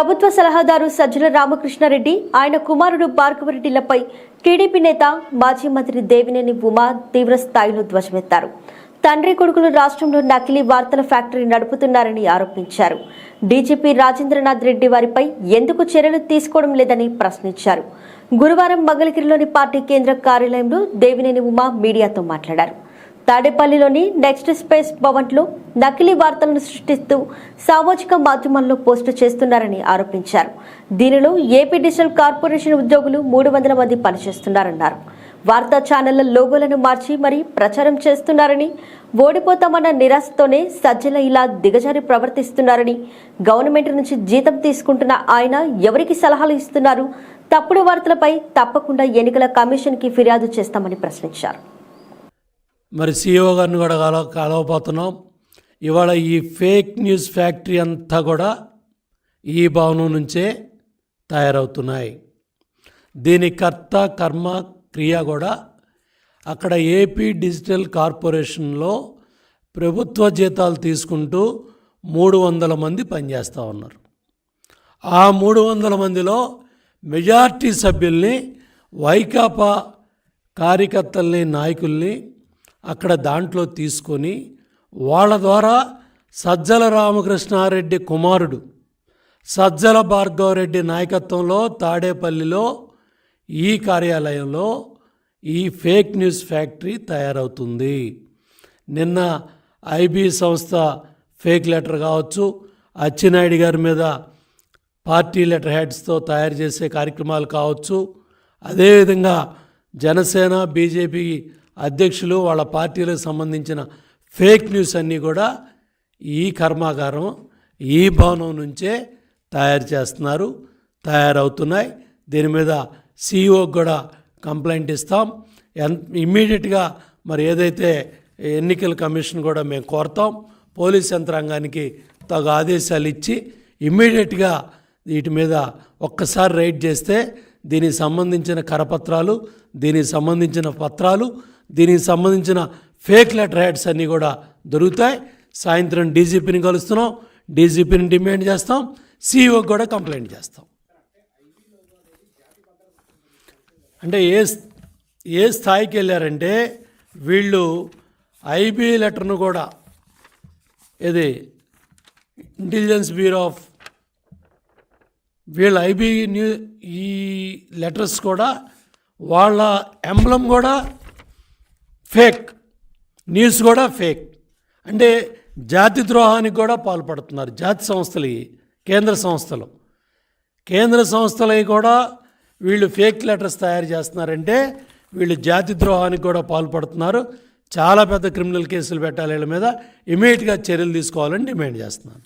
ప్రభుత్వ సలహాదారు సజ్జల రామకృష్ణారెడ్డి ఆయన కుమారుడు భార్గవరెడ్డిలపై టీడీపీ నేత మాజీ మంత్రి దేవినేని ఉమా తీవ్ర స్థాయిలో ధ్వజమెత్తారు. తండ్రి కొడుకులు రాష్ట్రంలో నకిలీ వార్తల ఫ్యాక్టరీ నడుపుతున్నారని ఆరోపించారు. డీజీపీ రాజేంద్రనాథ్ రెడ్డి వారిపై ఎందుకు చర్యలు తీసుకోవడం లేదని ప్రశ్నించారు. గురువారం మంగళగిరిలోని పార్టీ కేంద్ర కార్యాలయంలో దేవినేని ఉమా మీడియాతో మాట్లాడారు. తాడేపల్లిలోని నెక్స్ట్ స్పేస్ భవన్లో నకిలీ వార్తలను సృష్టిస్తూ సామాజిక మాధ్యమాల్లో పోస్టు చేస్తున్నారని ఆరోపించారు. దీనిలో ఏపీ డిజిటల్ కార్పొరేషన్ ఉద్యోగులు మూడు వందల మంది పనిచేస్తున్నారన్నారు. వార్తా ఛానళ్ళ లోగోలను మార్చి మరీ ప్రచారం చేస్తున్నారని ఓడిపోతామన్న నిరాశతోనే సజ్జల ఇలా దిగజారి ప్రవర్తిస్తున్నారని గవర్నమెంట్ నుంచి జీతం తీసుకుంటున్న ఆయన ఎవరికి సలహాలు ఇస్తున్నారు? తప్పుడు వార్తలపై తప్పకుండా ఎన్నికల కమిషన్కి ఫిర్యాదు చేస్తామని ప్రశ్నించారు. మరి సీఓ గారిని కూడా కలవ కలవబోతున్నాం ఇవాళ ఈ ఫేక్ న్యూస్ ఫ్యాక్టరీ అంతా కూడా ఈ భవనం నుంచే తయారవుతున్నాయి. దీని కర్త కర్మ క్రియ కూడా అక్కడ ఏపీ డిజిటల్ కార్పొరేషన్లో ప్రభుత్వ జీతాలు తీసుకుంటూ మూడు వందల మంది పనిచేస్తూ ఉన్నారు. ఆ మూడు వందల మందిలో మెజార్టీ సభ్యుల్ని వైకాపా కార్యకర్తల్ని నాయకుల్ని అక్కడ దాంట్లో తీసుకొని వాళ్ళ ద్వారా సజ్జల రామకృష్ణారెడ్డి కుమారుడు సజ్జల భార్గవరెడ్డి నాయకత్వంలో తాడేపల్లిలో ఈ కార్యాలయంలో ఈ ఫేక్ న్యూస్ ఫ్యాక్టరీ తయారవుతుంది. నిన్న ఐబీ సంస్థ ఫేక్ లెటర్ కావచ్చు అచ్చినాయుడు గారి మీద పార్టీ లెటర్ హెడ్స్తో తయారు చేసే కార్యక్రమాలు కావచ్చు అదేవిధంగా జనసేన బీజేపీ అధ్యక్షులు వాళ్ళ పార్టీలకు సంబంధించిన ఫేక్ న్యూస్ అన్నీ కూడా ఈ కర్మాగారం ఈ భవనం నుంచే తయారు చేస్తున్నారు తయారవుతున్నాయి. దీని మీద సీఈఓకి కూడా కంప్లైంట్ ఇస్తాం. ఎన్ ఇమ్మీడియట్గా మరి ఏదైతే ఎన్నికల కమిషన్ కూడా మేము కోరుతాం పోలీస్ యంత్రాంగానికి తగు ఆదేశాలు ఇచ్చి ఇమ్మీడియట్గా వీటి మీద ఒక్కసారి రైడ్ చేస్తే దీనికి సంబంధించిన కరపత్రాలు దీనికి సంబంధించిన పత్రాలు దీనికి సంబంధించిన ఫేక్ లెటర్ హెడ్స్ అన్నీ కూడా దొరుకుతాయి. సాయంత్రం డీజీపీని కలుస్తున్నాం. డీజీపీని డిమాండ్ చేస్తాం. సీఈఓకి కూడా కంప్లైంట్ చేస్తాం. అంటే ఏ ఏ స్థాయికి వెళ్ళారంటే వీళ్ళు ఐబీ లెటర్ను కూడా ఇది ఇంటెలిజెన్స్ బ్యూరో ఆఫ్ వీళ్ళ ఐబీ న్యూ ఈ లెటర్స్ కూడా వాళ్ళ ఎంబ్లం కూడా ఫేక్. న్యూస్ కూడా ఫేక్. అంటే జాతి ద్రోహానికి కూడా పాల్పడుతున్నారు జాతి సంస్థలు కేంద్ర సంస్థలు. కేంద్ర సంస్థలవి కూడా వీళ్ళు ఫేక్ లెటర్స్ తయారు చేస్తున్నారంటే వీళ్ళు జాతి ద్రోహానికి కూడా పాల్పడుతున్నారు. చాలా పెద్ద క్రిమినల్ కేసులు పెట్టాలి వీళ్ళ మీద. ఇమీడియట్గా చర్యలు తీసుకోవాలని డిమాండ్ చేస్తున్నాను